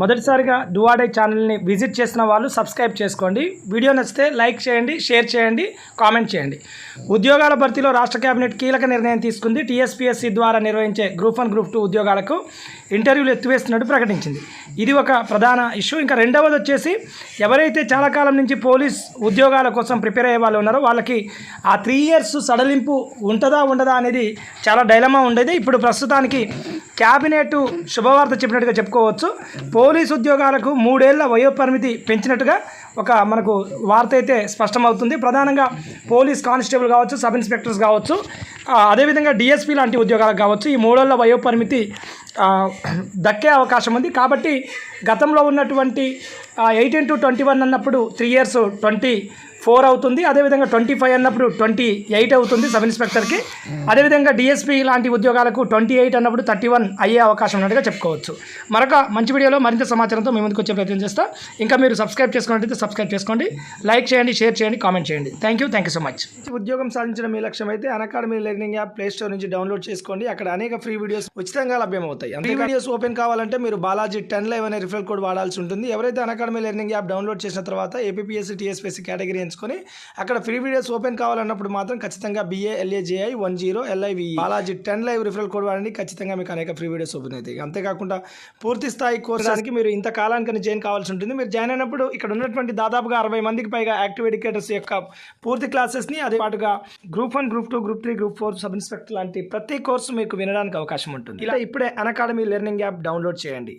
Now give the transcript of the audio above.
మొదటిసారిగా డువాడే ఛానల్ని విజిట్ చేసిన వాళ్ళు సబ్స్క్రైబ్ చేసుకోండి. వీడియో నచ్చితే లైక్ చేయండి షేర్ చేయండి కామెంట్ చేయండి. ఉద్యోగాల భర్తీలో రాష్ట్ర కేబినెట్ కీలక నిర్ణయం తీసుకుంది. టీఎస్పీఎస్సీ ద్వారా నిర్వహించే గ్రూప్ వన్ గ్రూప్ టూ ఉద్యోగాలకు ఇంటర్వ్యూలు ఎత్తివేస్తున్నట్టు ప్రకటించింది. ఇది ఒక ప్రధాన ఇష్యూ. ఇంకా రెండవది వచ్చేసి ఎవరైతే చాలా కాలం నుంచి పోలీస్ ఉద్యోగాల కోసం ప్రిపేర్ అయ్యే వాళ్ళు ఉన్నారో వాళ్ళకి ఆ త్రీ ఇయర్స్ సడలింపు ఉంటుందా ఉండదా అనేది చాలా డైలమా ఉండేది. ఇప్పుడు ప్రస్తుతానికి క్యాబినెట్ శుభవార్త చెప్పినట్టుగా చెప్పుకోవచ్చు. పోలీస్ ఉద్యోగాలకు మూడేళ్ళ వయోపరిమితి పెంచినట్టుగా ఒక మనకు వార్త అయితే స్పష్టమవుతుంది. ప్రధానంగా పోలీస్ కానిస్టేబుల్ కావచ్చు సబ్ ఇన్స్పెక్టర్స్ కావచ్చు అదేవిధంగా డిఎస్పీ లాంటి ఉద్యోగాలకు కావచ్చు ఈ మూడేళ్ళ వయోపరిమితి దక్కే అవకాశం ఉంది. కాబట్టి గతంలో ఉన్నటువంటి ఎయిటీన్ టు ట్వంటీ వన్ అన్నప్పుడు త్రీ ఇయర్స్ ట్వంటీ ఫోర్ అవుతుంది. అదేవిధంగా ట్వంటీ ఫైవ్ అన్నప్పుడు ట్వంటీ ఎయిట్ అవుతుంది సబ్ ఇన్స్పెక్టర్కి. అదేవిధంగా డిఎస్పీ లాంటి ఉద్యోగాలకు ట్వంటీ ఎయిట్ అన్నప్పుడు థర్టీ వన్ అయ్యే అవకాశం ఉన్నట్టుగా చెప్పుకోవచ్చు. మరొక మంచి వీడియోలో మరింత సమాచారంతో మీ ముందుకు వచ్చే ప్రయత్నం చేస్తా. ఇంకా మీరు సబ్స్క్రైబ్ చేసుకున్నట్టయితే సబ్స్క్రైబ్ చేసుకోండి. లైక్ చేయండి షేర్ చేయండి కామెంట్ చేయండి. Thank you thank you so much. ఉద్యోగం సాధించడం మీ లక్ష్యం అయితే academy learning app play store నుంచి డౌన్లోడ్ చేసుకోండి. అక్కడ అనేక ఫ్రీ వీడియోస్ ఉచితంగా లభ్యమవుతాయి. ఫ్రీ వీడియోస్ ఓపెన్ కావాలంటే మీరు బాలాజీ టెన్ లైవ్ అనే రిఫరల్ కోడ్ వాడాల్సి ఉంటుంది. ఎవరైతే అకాడమీ లెర్నింగ్ యాప్ డౌన్లోడ్ చేసిన తర్వాత ఏపీఎస్సీ టీఎస్పీఎస్సీ కేటగిరీ ఎంచుకొని అక్కడ ఫ్రీ వీడియోస్ ఓపెన్ కావాలన్నప్పుడు మాత్రం ఖచ్చితంగా B A L A J I one zero L I V Balaji ten live referral code వాడండి. ఖచ్చితంగా మీకు అనేక ఫ్రీ వీడియోస్ ఓపెన్ అవుతాయి. అంతేకాకుండా పూర్తి స్థాయి కోర్సానికి మీరు ఇంత కాలానికి జాయిన్ కావాల్సి ఉంటుంది. మీరు జాయిన్ అయినప్పుడు ఇక్కడ ఉన్నటువంటి దాదాపుగా అరవై మందికి పైగా యాక్టివ్ ఎడ్యుకేటర్స్ యొక్క పూర్తి క్లాసెస్ని అదే పాటుగా group one group two group three group four sub inspector లాంటి ప్రతి కోర్సు మీకు వినడానికి అవకాశం ఉంటుంది. ఇలా ఇప్పుడే అకాడమీ లెర్నింగ్ యాప్ డౌన్లోడ్ చేయండి.